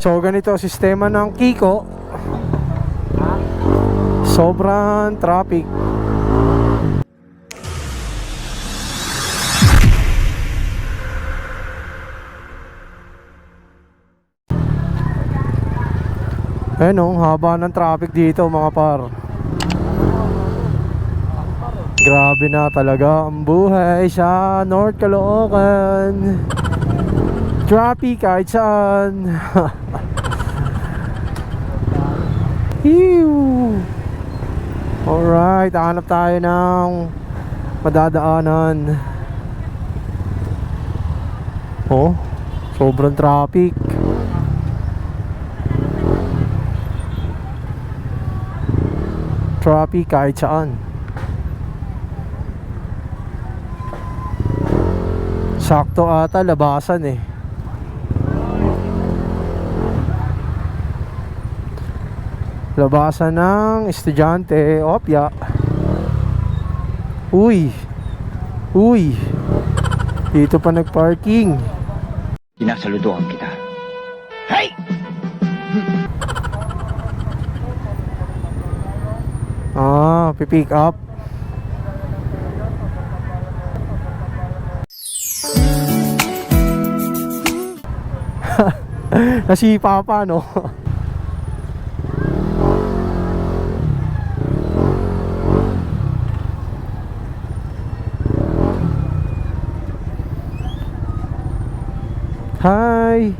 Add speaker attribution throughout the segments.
Speaker 1: So ganito sistema ng Kiko. Sobrang traffic. Ayun oh, haba ng traffic dito mga par. Grabe na talaga ang buhay sa North Caloocan. Traffic kahit saan. Ew. Alright, hanap tayo ng madadaanan. Oh, sobrang traffic. Traffic kahit saan. Sakto ata labasan eh. Labasan ng estudyante, opya. Uy. Uy. Dito pa nagparking.
Speaker 2: Sinasaludohan kita. Hey!
Speaker 1: Ah, pipick up. Nasipa pa, no? Hi!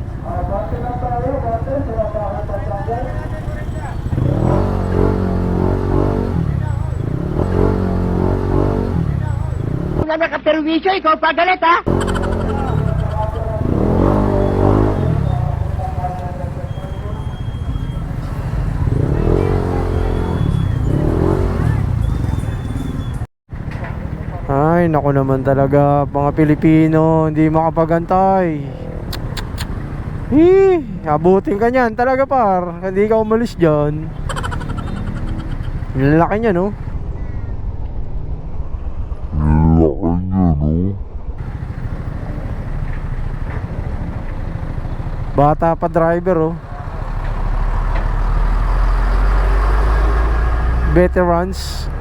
Speaker 3: Kung na nakaperwisyo, ikaw pa galit, ha?
Speaker 1: Ay, naku naman talaga, mga Pilipino, hindi makapagantay. Eh, abutin ka niyan talaga par, hindi ka umalis. Ang Laki niya, no?
Speaker 4: Laki niya, no?
Speaker 1: Bata pa driver, oh. Veterans.